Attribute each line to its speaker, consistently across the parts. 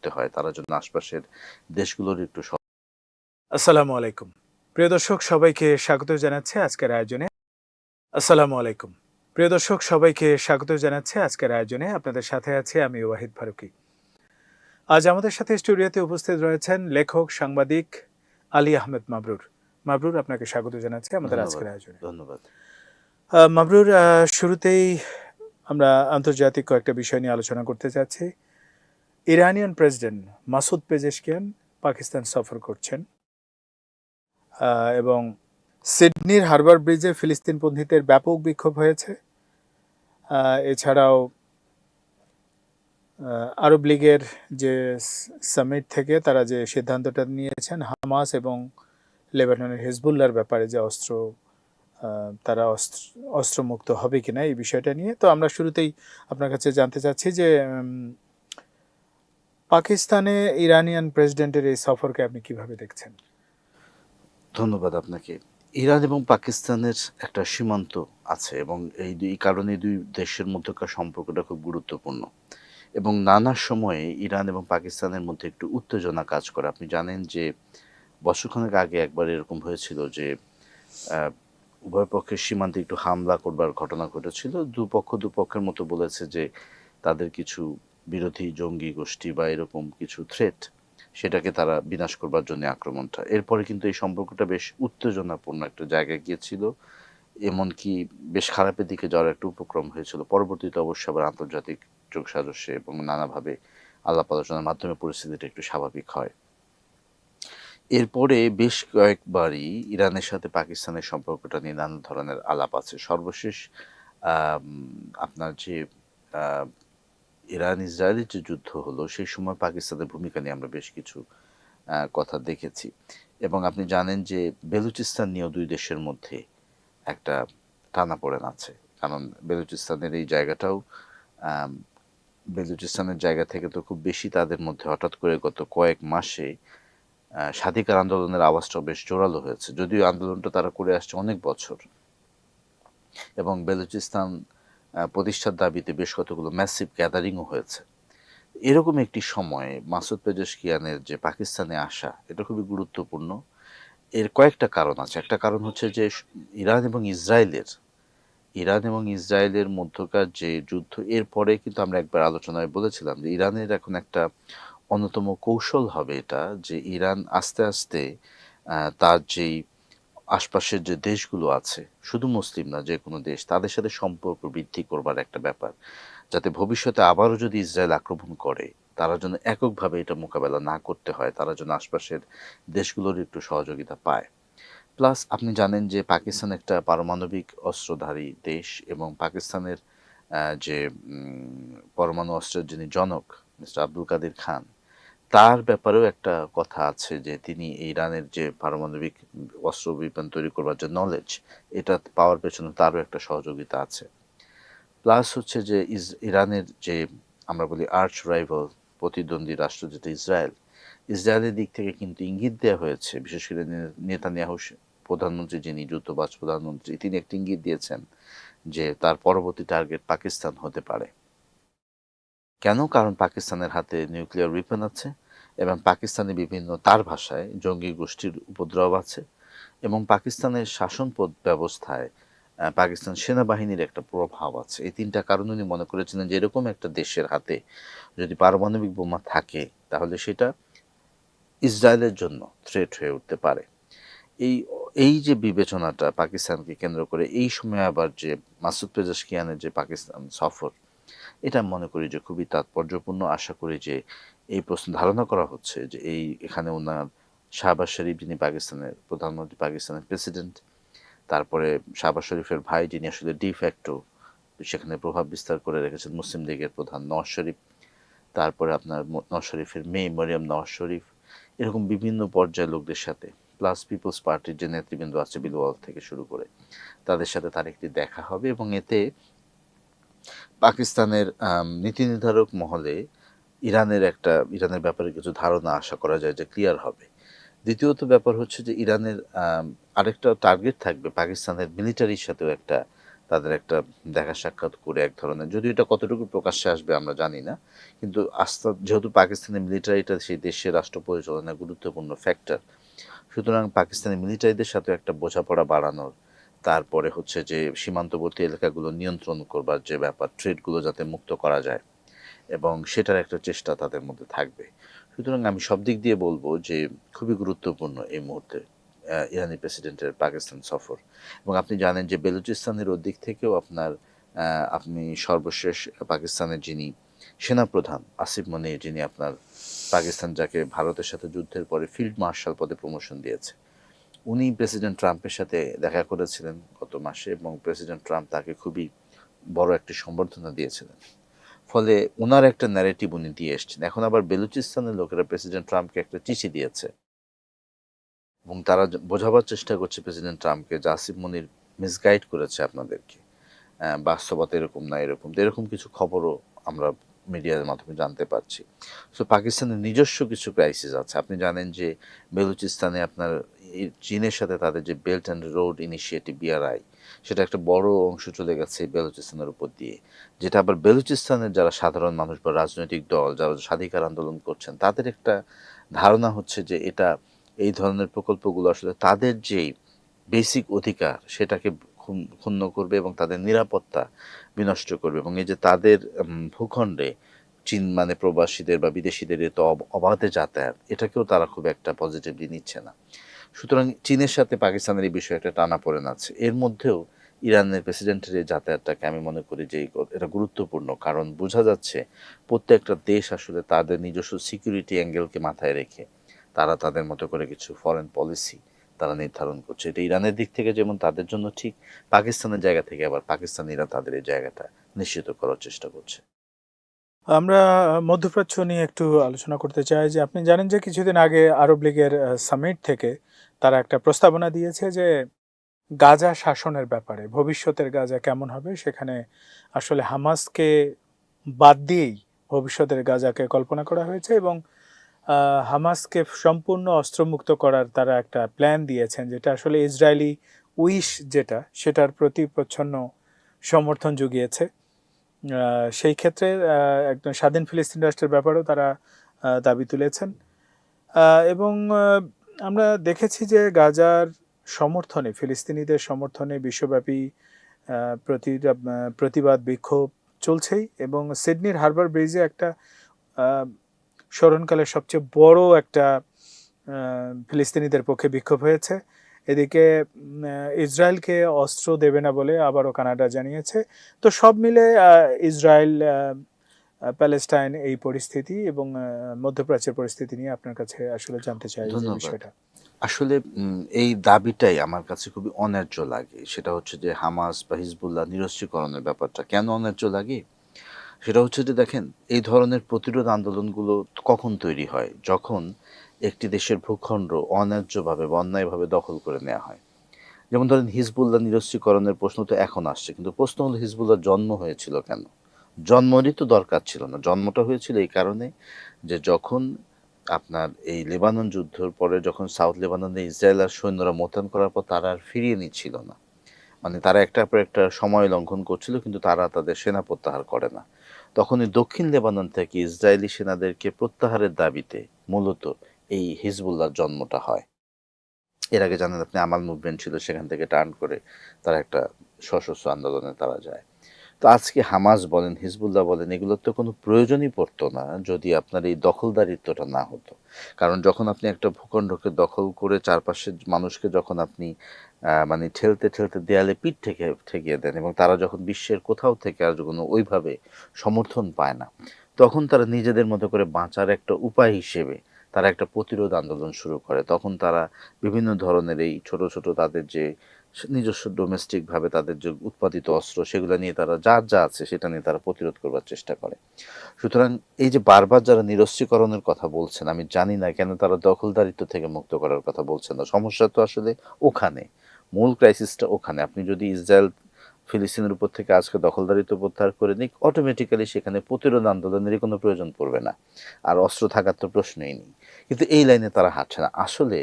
Speaker 1: করতে হয় তারা যেন আশপাশের দেশগুলোর একটু
Speaker 2: আসসালামু আলাইকুম। প্রিয় দর্শক সবাইকে স্বাগত জানাচ্ছে আজকের আয়োজনে। আসসালামু আলাইকুম। প্রিয় দর্শক সবাইকে স্বাগত জানাচ্ছে আজকের আয়োজনে। আপনাদের সাথে আছে আমি ওয়াহিদ ফারুকি। আজ আমাদের সাথে স্টুডিওতে উপস্থিত রয়েছেন লেখক সাংবাদিক আলী আহমেদ মাবরুর। মাবরুর আপনাকে স্বাগত জানাচ্ছি আমাদের আজকের আয়োজনে।
Speaker 1: ধন্যবাদ।
Speaker 2: মাবরুর আহ, শুরুতেই আমরা আন্তর্জাতিক কয়েকটা বিষয় নিয়ে আলোচনা করতে চাচ্ছি। Iranian president Masoud Pezeshkian Pakistan সফর করছেন এবং সিডনির হারবার ব্রিজে ফিলিস্তিন ফিলিস্তিনপন্থীদের ব্যাপক বিক্ষোভ হয়েছে। এছাড়াও আরব লীগের যে সামিট থেকে তারা যে সিদ্ধান্তটা নিয়েছেন, হামাস এবং লেবাননের হিজবুল্লার ব্যাপারে যে অস্ত্র তারা অস্ত্র, অস্ত্রমুক্ত হবে কিনা এই বিষয়টা নিয়ে। তো আমরা শুরুতেই আপনার কাছে জানতে চাচ্ছি যে পাকিস্তানে ইরানিয়ান প্রেসিডেন্টের এই সফরকে আপনি কীভাবে দেখছেন?
Speaker 1: ধন্যবাদ আপনাকে। ইরান এবং পাকিস্তানের একটা সীমান্ত আছে এবং এই দুই কারণে দুই দেশের মধ্যকার সম্পর্কটা খুব গুরুত্বপূর্ণ। এবং নানা সময়ে ইরান এবং পাকিস্তানের মধ্যে একটু উত্তেজনা কাজ করে। আপনি জানেন যে বছরখানেক আগে একবার এরকম হয়েছিল যে উভয় পক্ষের সীমান্তে একটু হামলা করবার ঘটনা ঘটেছিল। দুপক্ষ দুপক্ষের মতো বলেছে যে, তাদের কিছু বিরোধী, জঙ্গি গোষ্ঠী বা এরকম কিছু থ্রেট সেটাকে তারা বিনাশ করবার জন্য আক্রমণটা। এরপরে কিন্তু এই সম্পর্কটা বেশ উত্তেজনাপূর্ণ একটা জায়গায় গিয়েছিল। এমনকি বেশ খারাপের দিকে যাওয়ার একটা উপক্রম হয়েছিল। পরবর্তীতে অবশ্য আবার আন্তর্জাতিক যোগ সাজস্যে এবং নানাভাবে আলাপ আলোচনার মাধ্যমে পরিস্থিতিটা একটু স্বাভাবিক হয়। এরপরে বেশ কয়েকবারই ইরানের সাথে পাকিস্তানের সম্পর্কটা নিয়ে নানা ধরনের আলাপ আছে। সর্বশেষ আপনার যে ইরান ইসরায়েলের যে যুদ্ধ হলো, সেই সময় পাকিস্তানের ভূমিকা নিয়ে আমরা বেশ কিছু কথা দেখেছি। এবং আপনি জানেন যে বেলুচিস্তান নিয়েও দুই দেশের মধ্যে একটা টানাপোড়েন আছে। কারণ বেলুচিস্তানের এই জায়গাটাও বেলুচিস্তানের জায়গা থেকে তো খুব বেশি তাদের মধ্যে হঠাৎ করে গত কয়েক মাসে স্বাধিকার আন্দোলনের আওয়াজটাও বেশ জোরালো হয়েছে। যদিও আন্দোলনটা তারা করে আসছে অনেক বছর। এবং বেলুচিস্তান প্রতিষ্ঠার দাবিতে বেশ কতগুলো ম্যাসিভ গ্যাদারিংও হয়েছে। এরকম একটি সময়ে মাসুদ পেজেশকিয়ানের যে পাকিস্তানে আসা, এটা খুবই গুরুত্বপূর্ণ। এর কয়েকটা কারণ আছে। একটা কারণ হচ্ছে যে, ইরান এবং ইসরায়েলের, ইরান এবং ইসরায়েলের মধ্যকার যে যুদ্ধ, এরপরে কিন্তু আমরা একবার আলোচনায় বলেছিলাম যে ইরানের এখন একটা অন্যতম কৌশল হবে এটা, যে ইরান আস্তে আস্তে তার যেই আশপাশের যে দেশগুলো আছে, শুধু মুসলিম না, যে কোনো দেশ, তাদের সাথে সম্পর্ক বৃদ্ধি করবার একটা ব্যাপার। যাতে ভবিষ্যতে আবারও যদি ইসরায়েল আক্রমণ করে, তারা যেন এককভাবে এটা মোকাবেলা না করতে হয়, তারা যেন আশপাশের দেশগুলোর একটু সহযোগিতা পায়। প্লাস আপনি জানেন যে পাকিস্তান একটা পারমাণবিক অস্ত্রধারী দেশ এবং পাকিস্তানের যে পরমাণু অস্ত্রের যিনি জনক, মিস্টার আব্দুল কাদির খান তার ব্যাপারেও একটা কথা আছে যে, তিনি ইরানের যে পারমাণবিক অস্ত্র বিমান তৈরি করবার যে নলেজ এটা পাওয়ার পেছনে তারও একটা সহযোগিতা আছে। প্লাস হচ্ছে যে, ইস- ইরানের যে, আমরা বলি আর্চ রাইভাল প্রতিদ্বন্দ্বী রাষ্ট্র যেটা ইসরায়েল, ইসরায়েলের দিক থেকে কিন্তু ইঙ্গিত দেওয়া হয়েছে, বিশেষ করে নেতানিয়াহু প্রধানমন্ত্রী যিনি যুদ্ধবাজ প্রধানমন্ত্রী, তিনি একটি ইঙ্গিত দিয়েছেন যে, তার পরবর্তী টার্গেট পাকিস্তান হতে পারে। কেন? কারণ পাকিস্তানের হাতে নিউক্লিয়ার উইপন আছে। এবং পাকিস্তানে বিভিন্ন, তার ভাষায় জঙ্গি গোষ্ঠীর উপদ্রব আছে এবং পাকিস্তানের শাসন ব্যবস্থায় পাকিস্তান সেনাবাহিনীর একটা প্রভাব আছে। এই তিনটা কারণ উনি মনে করেছিলেন যে এরকম একটা দেশের হাতে যদি পারমাণবিক বোমা থাকে, তাহলে সেটা ইসরায়েলের জন্য থ্রেট হয়ে উঠতে পারে। এই এই যে বিবেচনাটা পাকিস্তানকে কেন্দ্র করে, এই সময় আবার যে মাসুদ পেজাশকিয়ানের যে পাকিস্তান সফর এটা মনে করি যে খুবই তাৎপর্যপূর্ণ। আশা করি যে এই প্রশ্ন ধারণা করা হচ্ছে যে এই এখানে ওনার শাহবাজ শরীফ, যিনি পাকিস্তানের প্রধানমন্ত্রী, পাকিস্তানের প্রেসিডেন্ট, তারপরে শাহবাজ শরীফের ভাই, যিনি আসলে ডি ফ্যাক্টো সেখানে প্রভাব বিস্তার করে রেখেছেন, মুসলিম লীগের প্রধান নওয়াজ শরীফ, তারপরে আপনার নওয়াজ শরীফের মেয়ে মরিয়াম নওয়াজ শরীফ, এরকম বিভিন্ন পর্যায়ের লোকদের সাথে প্লাস পিপলস পার্টির যে নেতৃবৃন্দ আছে বিলওয়াল থেকে শুরু করে, তাদের সাথে তার একটি দেখা হবে এবং এতে পাকিস্তানের নীতি নির্ধারক মহলে ইরানের একটা, ইরানের ব্যাপারে কিছু ধারণা আশা করা যায় যে ক্লিয়ার হবে। দ্বিতীয়ত ব্যাপার হচ্ছে যে ইরানের আরেকটা টার্গেট থাকবে পাকিস্তানের মিলিটারির সাথেও একটা, তাদের একটা দেখা সাক্ষাৎ করে এক ধরনের। যদিও এটা কতটুকু প্রকাশ্যে আসবে আমরা জানি না, কিন্তু আস্থা, যেহেতু পাকিস্তানের মিলিটারিটা সেই দেশের রাষ্ট্র পরিচালনার গুরুত্বপূর্ণ ফ্যাক্টর সুতরাং পাকিস্তানি মিলিটারিদের সাথে একটা বোঝাপড়া বাড়ানোর তারপরে হচ্ছে যে সীমান্তবর্তী এলাকাগুলো নিয়ন্ত্রণ করবার যে ব্যাপার, ট্রেডগুলো যাতে মুক্ত করা যায় এবং সেটার একটা চেষ্টা তাদের মধ্যে থাকবে। সুতরাং আমি সব দিক দিয়ে বলব যে খুবই গুরুত্বপূর্ণ এই মুহূর্তে ইরানি প্রেসিডেন্টের পাকিস্তান সফর। এবং আপনি জানেন যে বেলুচিস্তানের ওদিক থেকেও আপনার আপনি সর্বশেষ পাকিস্তানের যিনি সেনাপ্রধান আসিফ মনির যিনি আপনার পাকিস্তান যাকে ভারতের সাথে যুদ্ধের পরে ফিল্ড মার্শাল পদে প্রমোশন দিয়েছে। উনি প্রেসিডেন্ট ট্রাম্পের সাথে দেখা করেছিলেন গত মাসে এবং প্রেসিডেন্ট ট্রাম্প তাকে খুবই বড় একটি সম্বর্ধনা দিয়েছিলেন। ফলে ওনার একটা ন্যারেটিভ উনি দিয়ে এসছেন। এখন আবার বেলুচিস্তানের লোকেরা প্রেসিডেন্ট ট্রাম্পকে একটা চিঠি দিয়েছে। এবং তারা বোঝাবার চেষ্টা করছে প্রেসিডেন্ট ট্রাম্পকে আসিফ মনির মিসগাইড করেছে আপনাদেরকে। বাস্তবতা এরকম না, এরকম। এরকম কিছু খবরও আমরা মিডিয়ার মাধ্যমে জানতে পারছি। সো পাকিস্তানের নিজস্ব কিছু ক্রাইসিস আছে। আপনি জানেন যে বেলুচিস্তানে আপনার চীনের সাথে তাদের যে belt and road initiative BRI সেটা একটা বড় অংশ চলে গেছে বেলুচিস্তানের উপর দিয়ে। যেটা আবার বেলুচিস্তানের যারা সাধারণ মানুষ বা রাজনৈতিক দল, যারা স্বাধিকার আন্দোলন করছেন, তাদের একটা ধারণা হচ্ছে যে এটা, এই ধরনের প্রকল্পগুলো আসলে তাদের যেই বেসিক অধিকার, সেটাকে ক্ষুণ্ণ করবে এবং তাদের নিরাপত্তা বিনষ্ট করবে এবং এই যে তাদের ভূখণ্ডে চীন মানে প্রবাসীদের বা বিদেশিদের এত অবাধে যাতায়াত, এটাকেও তারা খুব একটা পজিটিভলি নিচ্ছে না। সুতরাং চীনের সাথে পাকিস্তানের এই বিষয়ে একটা টানাপোড়েন আছে। এর মধ্যেও ইরানের প্রেসিডেন্টের এই যাতায়াতটাকে আমি মনে করি যে এটা গুরুত্বপূর্ণ, কারণ বোঝা যাচ্ছে প্রত্যেকটা দেশ আসলে তাদের নিজস্ব সিকিউরিটি অ্যাঙ্গেলকে মাথায় রেখে তারা তাদের মতো করে কিছু ফরেন পলিসি তারা নির্ধারণ করছে। এটা ইরানের দিক থেকে যেমন তাদের জন্য ঠিক, পাকিস্তানের জায়গা থেকে আবার পাকিস্তানিরা তাদের এই জায়গাটা নিশ্চিত করার চেষ্টা করছে।
Speaker 2: আমরা মধ্যপ্রাচ্য নিয়ে একটু আলোচনা করতে চাই যে, আপনি জানেন যে কিছুদিন আগে আরব লীগের সামিট থেকে তারা একটা প্রস্তাবনা দিয়েছে যে, গাজা শাসনের ব্যাপারে, ভবিষ্যতের গাজা কেমন হবে, সেখানে আসলে হামাসকে বাদ দিয়েই ভবিষ্যতের গাজাকে কল্পনা করা হয়েছে এবং হামাসকে সম্পূর্ণ অস্ত্রমুক্ত করার তারা একটা প্ল্যান দিয়েছেন, যেটা আসলে ইসরায়েলি উইশ যেটা, সেটার প্রতি প্রচ্ছন্ন সমর্থন জুগিয়েছে। সেই ক্ষেত্রে একজন স্বাধীন ফিলিস্তিন রাষ্ট্রের ব্যাপারেও তারা দাবি তুলেছেন। এবং আমরা দেখেছি যে গাজার সমর্থনে, ফিলিস্তিনিদের সমর্থনে বিশ্বব্যাপী প্রতি প্রতিবাদ বিক্ষোভ চলছেই। এবং সিডনির হারবার ব্রিজে একটা স্মরণকালের সবচেয়ে বড় একটা ফিলিস্তিনিদের পক্ষে বিক্ষোভ হয়েছে। এদিকে ইসরায়েলকে অস্ত্র দেবে না বলে আবারও কানাডা জানিয়েছে। তো সব মিলে ইসরায়েল প্যালেস্টাইন এই পরিস্থিতি এবং মধ্যপ্রাচ্যের পরিস্থিতি নিয়ে আপনার কাছে আসলে জানতে চাই বিষয়টা।
Speaker 1: আসলে এই দাবিটাই আমার কাছে খুবই অন্যায্য লাগে। সেটা হচ্ছে যে হামাস বা হিজবুল্লাহ নিরস্ত্রীকরণের ব্যাপারটা। কেন অন্যায্য লাগে? সেটা হচ্ছে যে দেখেন, এই ধরনের প্রতিরোধ আন্দোলনগুলো কখন তৈরি হয়? যখন একটি দেশের ভূখণ্ড অন্যায্যভাবে বা অন্যায়ভাবে দখল করে নেওয়া হয়। যেমন ধরেন, হিজবুল্লাহ নিরস্ত্রীকরণের প্রশ্ন তো এখন আসছে, কিন্তু প্রশ্ন হলো হিজবুল্লাহর জন্ম হয়েছিল কেন? জন্মরই তো দরকার ছিল না। জন্মটা হয়েছিল এই কারণে যে যখন আপনার এই লেবানন যুদ্ধের পরে যখন সাউথ লেবাননে ইসরায়েল আর সৈন্যরা মোতায়েন করার পর তারা আর ফিরিয়ে নিচ্ছিল না। মানে তারা একটার পর একটা সময় লঙ্ঘন করছিল, কিন্তু তারা তাদের সেনা প্রত্যাহার করে না। তখন এই দক্ষিণ লেবানন থেকে ইসরায়েলি সেনাদেরকে প্রত্যাহারের দাবিতে মূলত এই হিজবুল্লাহর জন্মটা হয়। এর আগে জানেন আপনি, আমাল মুভমেন্ট ছিল সেখান থেকে টার্ন করে তারা একটা সশস্ত্র আন্দোলনে তারা যায়। তো আজকে হামাস বলেন, হিজবুল্লাহ বলেন এগুলোর তো কোনো প্রয়োজনই পড়তো না যদি আপনার এই দখলদারিত্বটা না হতো। কারণ যখন আপনি একটা ভূখণ্ডকে দখল করে চারপাশের মানুষকে যখন আপনি মানে ঠেলতে ঠেলতে দেয়ালে পিঠ থেকে, ঠেকিয়ে দেন এবং তারা যখন বিশ্বের কোথাও থেকে আর কোনো ওইভাবে সমর্থন পায় না, তখন তারা নিজেদের মতো করে বাঁচার একটা উপায় হিসেবে তারা একটা প্রতিরোধ আন্দোলন শুরু করে। তখন তারা বিভিন্ন ধরনের এই ছোট ছোট তাদের যে নিজস্ব ডোমেস্টিকভাবে তাদের যে উৎপাদিত অস্ত্র সেগুলো নিয়ে তারা যার যা আছে সেটা নিয়ে তারা প্রতিরোধ করবার চেষ্টা করে। সুতরাং এই যে বারবার যারা নিরস্ত্রীকরণের কথা বলছেন, আমি জানি না কেন তারা দখলদারিত্ব থেকে মুক্ত করার কথা বলছেন না। সমস্যা তো আসলে ওখানে। মূল ক্রাইসিসটা ওখানে। আপনি যদি ইসরায়েল ফিলিস্তিনের উপর থেকে আজকে দখলদারিত্ব প্রত্যাহার করে নিক অটোমেটিক্যালি সেখানে প্রতিরোধ আন্দোলনেরই কোনো প্রয়োজন পড়বে না। আর অস্ত্র থাকার তো প্রশ্নই নেই। কিন্তু এই লাইনে তারা হাঁটছে না। আসলে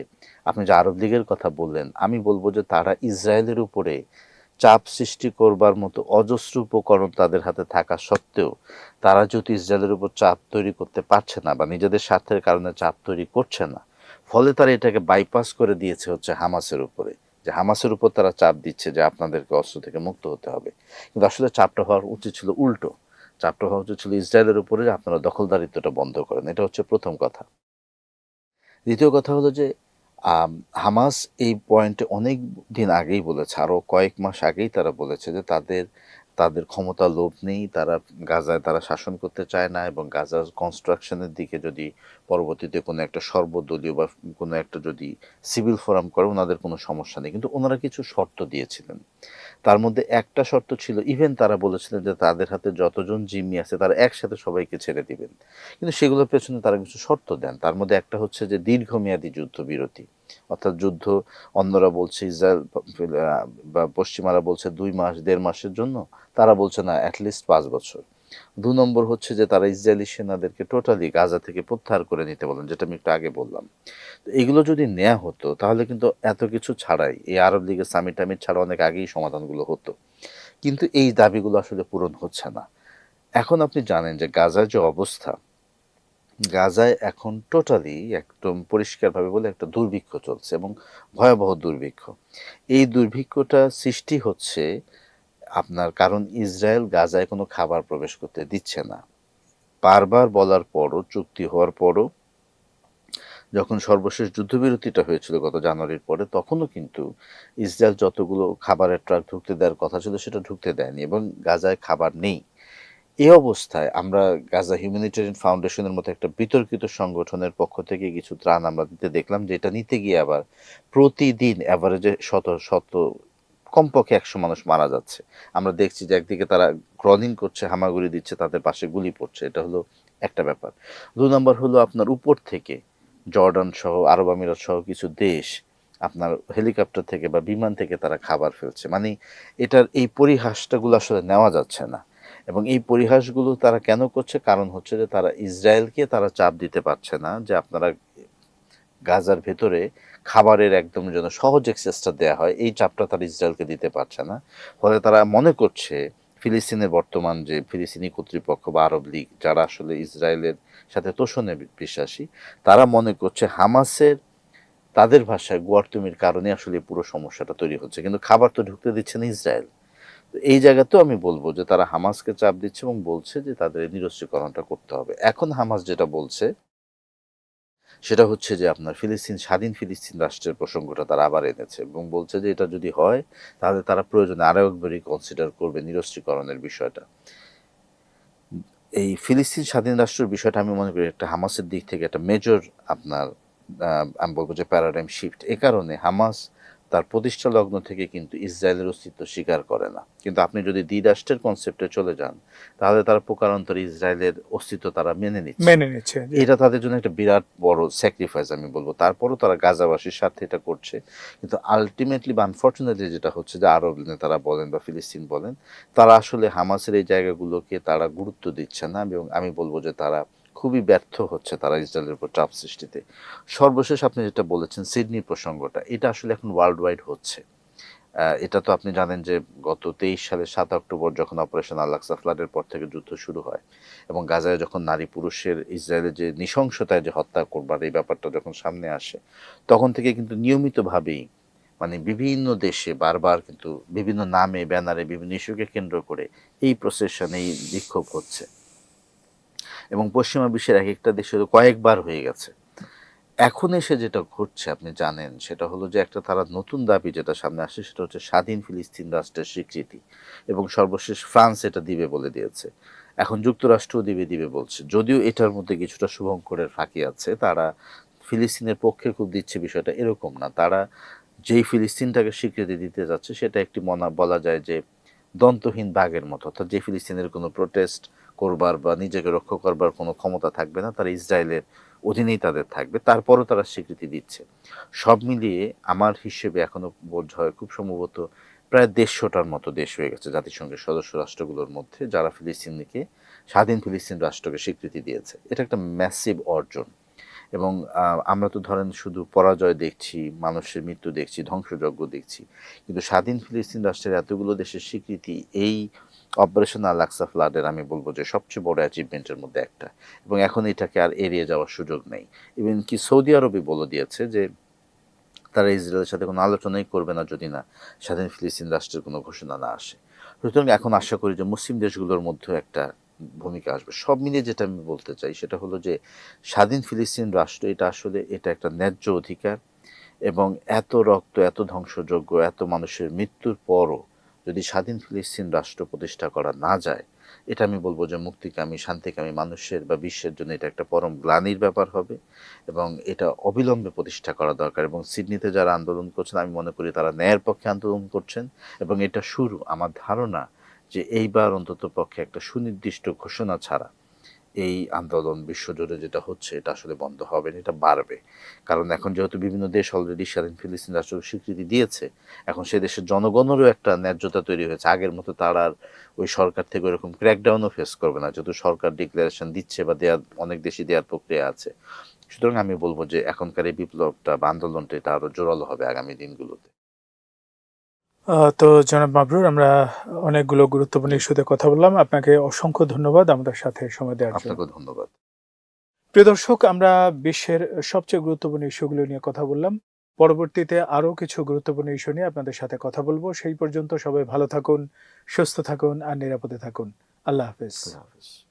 Speaker 1: আপনি যে আরব লীগের কথা বললেন, আমি বলব যে তারা ইসরায়েলের উপরে চাপ সৃষ্টি করবার মতো অজস্র উপকরণ তাদের হাতে থাকা সত্ত্বেও তারা যদি ইসরায়েলের উপর চাপ তৈরি করতে পারছে না বা নিজেদের স্বার্থের কারণে চাপ তৈরি করছে না, ফলে তারা এটাকে বাইপাস করে দিয়েছে হচ্ছে হামাসের উপরে। যে হামাসের উপর তারা চাপ দিচ্ছে যে আপনাদেরকে অস্ত্র থেকে মুক্ত হতে হবে। কিন্তু আসলে চাপটা হওয়ার উচিত ছিল উল্টো। চাপটা হওয়া উচিত ছিল ইসরায়েলের উপরে যে আপনারা দখলদারিত্বটা বন্ধ করেন। এটা হচ্ছে প্রথম কথা। দ্বিতীয় কথা হলো যে হামাস এই পয়েন্টে অনেক দিন আগেই বলেছে আরও কয়েক মাস আগেই তারা বলেছে যে তাদের তাদের ক্ষমতা লোভ নেই, তারা গাজায় তারা শাসন করতে চায় না এবং গাজার কনস্ট্রাকশনের দিকে যদি পরবর্তীতে কোনো একটা সর্বদলীয় বা কোনো একটা যদি সিভিল ফোরাম করে, ওনাদের কোনো সমস্যা নেই। কিন্তু ওনারা কিছু শর্ত দিয়েছিলেন। তার মধ্যে একটা শর্ত ছিল ইভেন তারা বলেছিলেন যে তাদের হাতে যতজন জিম্মি আছে তারা একসাথে সবাইকে ছেড়ে দিবেন। কিন্তু সেগুলোর পেছনে তারা কিছু শর্ত দেন। তার মধ্যে একটা হচ্ছে যে দীর্ঘমেয়াদী যুদ্ধবিরতি। অর্থাৎ যুদ্ধ অন্যরা বলছে ইসরায়েল, বা পশ্চিমারা বলছে দুই মাস, দেড় মাসের জন্য। তারা বলছে না অ্যাটলিস্ট পাঁচ বছর। দু নম্বর হচ্ছে যে তারা ইসরায়েলি সেনাদেরকে টোটালি গাজা থেকে প্রত্যাহার করে নিতে বলেন, যেটা আমি একটু আগে বললাম। এগুলো যদি নেওয়া হতো, তাহলে কিন্তু এত কিছু ছাড়াই, এই আরব লীগের সামিট টামিট ছাড়া অনেক আগেই সমাধানগুলো হতো। কিন্তু এই দাবিগুলো আসলে পূরণ হচ্ছে না। এখন আপনি জানেন যে গাজার যে অবস্থা, গাজায় এখন টোটালি একদম পরিষ্কারভাবে বলে একটা দুর্ভিক্ষ চলছে এবং ভয়াবহ দুর্ভিক্ষ। এই দুর্ভিক্ষটা সৃষ্টি হচ্ছে আপনার, কারণ ইসরায়েল গাজায় কোনো খাবার প্রবেশ করতে দিচ্ছে না। বারবার বলার পরও, চুক্তি হওয়ার পরও, যখন সর্বশেষ যুদ্ধবিরতিটা হয়েছিল গত জানুয়ারির পরে, তখনও কিন্তু ইসরায়েল যতগুলো খাবারের ট্রাক ঢুকতে দেওয়ার কথা ছিল, সেটা ঢুকতে দেয়নি এবং গাজায় খাবার নেই। এ অবস্থায় আমরা গাজা হিউম্যানিটেরিয়ান ফাউন্ডেশনের মতো একটা বিতর্কিত সংগঠনের পক্ষ থেকে কিছু ত্রাণ আমরা দিতে দেখলাম, যেটা নিতে গিয়ে আবার প্রতিদিন অ্যাভারেজে শত শত কমপক্ষে একশো মানুষ মারা যাচ্ছে। আমরা দেখছি যে একদিকে তারা ক্রলিং করছে, হামাগুড়ি দিচ্ছে, তাদের পাশে গুলি পড়ছে। এটা হলো একটা ব্যাপার। দু নম্বর হলো আপনার উপর থেকে জর্ডান সহ, আরব আমিরাত সহ কিছু দেশ আপনার হেলিকপ্টার থেকে বা বিমান থেকে তারা খাবার ফেলছে। মানে এটার এই পরিহাসটাগুলো আসলে নেওয়া যাচ্ছে না। এবং এই পরিহাসগুলো তারা কেন করছে? কারণ হচ্ছে যে তারা ইসরায়েলকে তারা চাপ দিতে পারছে না যে আপনারা গাজার ভেতরে খাবারের একদম যেন সহজ অ্যাক্সেসটা দেওয়া হয়, এই চাপটা তারা ইসরায়েলকে দিতে পারছে না। ফলে তারা মনে করছে ফিলিস্তিনের বর্তমান যে ফিলিস্তিনি কর্তৃপক্ষ বা আরব লীগ, যারা আসলে ইসরায়েলের সাথে তোষণে বিশ্বাসী, তারা মনে করছে হামাসের, তাদের ভাষায় গোয়ার্তুমির কারণে আসলে পুরো সমস্যাটা তৈরি হচ্ছে। কিন্তু খাবার তো ঢুকতে দিচ্ছে না ইসরায়েল। এই জায়গাতেও আমি বলব যে তারা হামাসকে চাপ দিচ্ছে এবং বলছে যে তাদের নিরস্ত্রীকরণটা করতে হবে। এখন হামাস যেটা বলছে সেটা হচ্ছে যে আপনার ফিলিস্তিন, স্বাধীন ফিলিস্তিন রাষ্ট্রের প্রসঙ্গটা তারা আবার এনেছে এবং বলছে যে এটা যদি হয়, তাহলে তারা প্রয়োজনে আরও একবারই কনসিডার করবে নিরস্ত্রীকরণের বিষয়টা। এই ফিলিস্তিন স্বাধীন রাষ্ট্রের বিষয়টা আমি মনে করি একটা হামাসের দিক থেকে একটা মেজর আপনার আমি বলব যে প্যারাডাইম শিফট এ কারণে হামাস তার প্রতিষ্ঠা লগ্ন থেকে কিন্তু ইসরায়েলের অস্তিত্ব স্বীকার করে না। কিন্তু আপনি যদি দ্বি রাষ্ট্রের কনসেপ্টে চলে যান তাহলে তারা প্রকারান্তরে ইসরায়েলের অস্তিত্ব তারা মেনে নিচ্ছে।
Speaker 2: মেনে নিচ্ছে
Speaker 1: এটা তাদের জন্য একটা বিরাট বড় স্যাক্রিফাইস আমি বলব। তারপরও তারা গাজাবাসীর স্বার্থে এটা করছে। কিন্তু আলটিমেটলি বা আনফর্চুনেটলি যেটা হচ্ছে যে আরব নেতারা বলেন বা ফিলিস্তিন বলেন তারা আসলে হামাসের এই জায়গাগুলোকে তারা গুরুত্ব দিচ্ছে না। এবং আমি বলব যে তারা খুবই ব্যর্থ হচ্ছে তারা ইসরায়েলের উপর চাপ সৃষ্টিতে। সর্বশেষ আপনি যেটা বলেছেন সিডনি প্রসঙ্গটা, এটা আসলে এখন ওয়ার্ল্ড ওয়াইড হচ্ছে এটা তো আপনি জানেন যে গত তেইশ সালের সাত অক্টোবর যখন অপারেশন আলাক্সা ফ্লাডের পর থেকে যুদ্ধ শুরু হয় এবং গাজায় যখন নারী পুরুষের ইসরায়েলের যে নৃশংসতায় যে হত্যা করবার এই ব্যাপারটা যখন সামনে আসে, তখন থেকে কিন্তু নিয়মিতভাবেই মানে বিভিন্ন দেশে বারবার কিন্তু বিভিন্ন নামে, ব্যানারে, বিভিন্ন ইস্যুকে কেন্দ্র করে এই প্রসেশন এই বিক্ষোভ হচ্ছে। এবং পশ্চিমা বিশ্বের এক একটা দেশে কয়েকবার হয়ে গেছে। এখন এসে যেটা ঘটছে, আপনি জানেন, সেটা হলো যে একটা তারা নতুন দাবি যেটা সামনে আসছে, সেটা হচ্ছে স্বাধীন ফিলিস্তিন রাষ্ট্রের স্বীকৃতি এবং সর্বশেষ ফ্রান্স এটা দিবে বলে দিয়েছে। এখন যুক্তরাষ্ট্রও দিবে দিবে বলছে। যদিও এটার মধ্যে কিছুটা শুভঙ্করের ফাঁকি আছে, তারা ফিলিস্তিনের পক্ষে খুব দিচ্ছে বিষয়টা এরকম না। তারা যেই ফিলিস্তিনটাকে স্বীকৃতি দিতে যাচ্ছে, সেটা একটি মনা, বলা যায় যে দন্তহীন বাঘের মতো, অর্থাৎ যে ফিলিস্তিনের কোনো প্রোটেস্ট করবার বা নিজেকে রক্ষা করবার কোনো ক্ষমতা থাকবে না, তারা ইসরায়েলের অধীনেই তাদের থাকবে, তারপরও তারা স্বীকৃতি দিচ্ছে। সব মিলিয়ে আমার হিসেবে এখনও বোধ হয় খুব সম্ভবত প্রায় দেড়শোটার মতো দেশ হয়ে গেছে জাতিসংঘের সদস্য রাষ্ট্রগুলোর মধ্যে, যারা ফিলিস্তিনকে, স্বাধীন ফিলিস্তিন রাষ্ট্রকে স্বীকৃতি দিয়েছে। এটা একটা ম্যাসিভ অর্জন। এবং আমরা তো ধরেন শুধু পরাজয় দেখছি, মানুষের মৃত্যু দেখছি, ধ্বংসযজ্ঞ দেখছি, কিন্তু স্বাধীন ফিলিস্তিন রাষ্ট্রের এতগুলো দেশের স্বীকৃতি এই অপারেশন আলাক্সা আমি বলব যে সবচেয়ে বড় অ্যাচিভমেন্টের মধ্যে একটা। এবং এখন এটাকে আর এড়িয়ে যাওয়ার সুযোগ নেই। ইভেন কি সৌদি আরবই বলে দিয়েছে যে তারা ইসরায়েলের সাথে কোনো আলোচনাই করবে না যদি না স্বাধীন ফিলিস্তিন রাষ্ট্রের কোনো ঘোষণা না আসে। সুতরাং এখন আশা করি যে মুসলিম দেশগুলোর মধ্যে একটা ভূমিকা আসবে। সব মিলিয়ে যেটা আমি বলতে চাই সেটা হলো যে স্বাধীন ফিলিস্তিন রাষ্ট্র, এটা আসলে এটা একটা ন্যায্য অধিকার এবং এত রক্ত, এত ধ্বংসযোগ্য এত মানুষের মৃত্যুর পরও যদি স্বাধীন ফিলিস্তিন রাষ্ট্র প্রতিষ্ঠা করা না যায়, এটা আমি বলব যে মুক্তিকামী, শান্তিকামী মানুষের বা বিশ্বের জন্য এটা একটা পরম গ্লানির ব্যাপার হবে এবং এটা অবিলম্বে প্রতিষ্ঠা করা দরকার এবং সিডনিতে যারা আন্দোলন করছেন, আমি মনে করি তারা ন্যায়ের পক্ষে আন্দোলন করছেন এবং এটা শুরু। আমার ধারণা যে এইবার অন্তত পক্ষে একটা সুনির্দিষ্ট ঘোষণা ছাড়া এই আন্দোলন বিশ্বজুড়ে যেটা হচ্ছে, এটা আসলে বন্ধ হবে না, এটা বাড়বে। কারণ এখন যেহেতু বিভিন্ন দেশ অলরেডি স্বাধীন ফিলিস্তিন রাষ্ট্রকে স্বীকৃতি দিয়েছে, এখন সে দেশের জনগণেরও একটা ন্যায্যতা তৈরি হয়েছে। আগের মতো তারা আর ওই সরকার থেকে ওরকম ক্র্যাকডাউনও ফেস করবে না, যেহেতু সরকার ডিক্লারেশন দিচ্ছে বা দেওয়ার অনেক দেশই দেওয়ার প্রক্রিয়া আছে। সুতরাং আমি বলব যে এখনকার এই বিপ্লবটা বা আন্দোলনটা এটা আরও জোরালো হবে আগামী দিনগুলোতে।
Speaker 2: তো জনাব মাবরুর আমরা অনেকগুলো গুরুত্বপূর্ণ ইস্যুতে কথা বললাম। আপনাকে অসংখ্য ধন্যবাদ আমাদের সাথে সময় দেওয়ার জন্য।
Speaker 1: ধন্যবাদ।
Speaker 2: প্রিয় দর্শক আমরা বিশ্বের সবচেয়ে গুরুত্বপূর্ণ ইস্যুগুলো নিয়ে কথা বললাম। পরবর্তীতে আরও কিছু গুরুত্বপূর্ণ ইস্যু নিয়ে আপনাদের সাথে কথা বলব। সেই পর্যন্ত সবাই ভালো থাকুন সুস্থ থাকুন আর নিরাপদে থাকুন। আল্লাহ
Speaker 1: হাফেজ।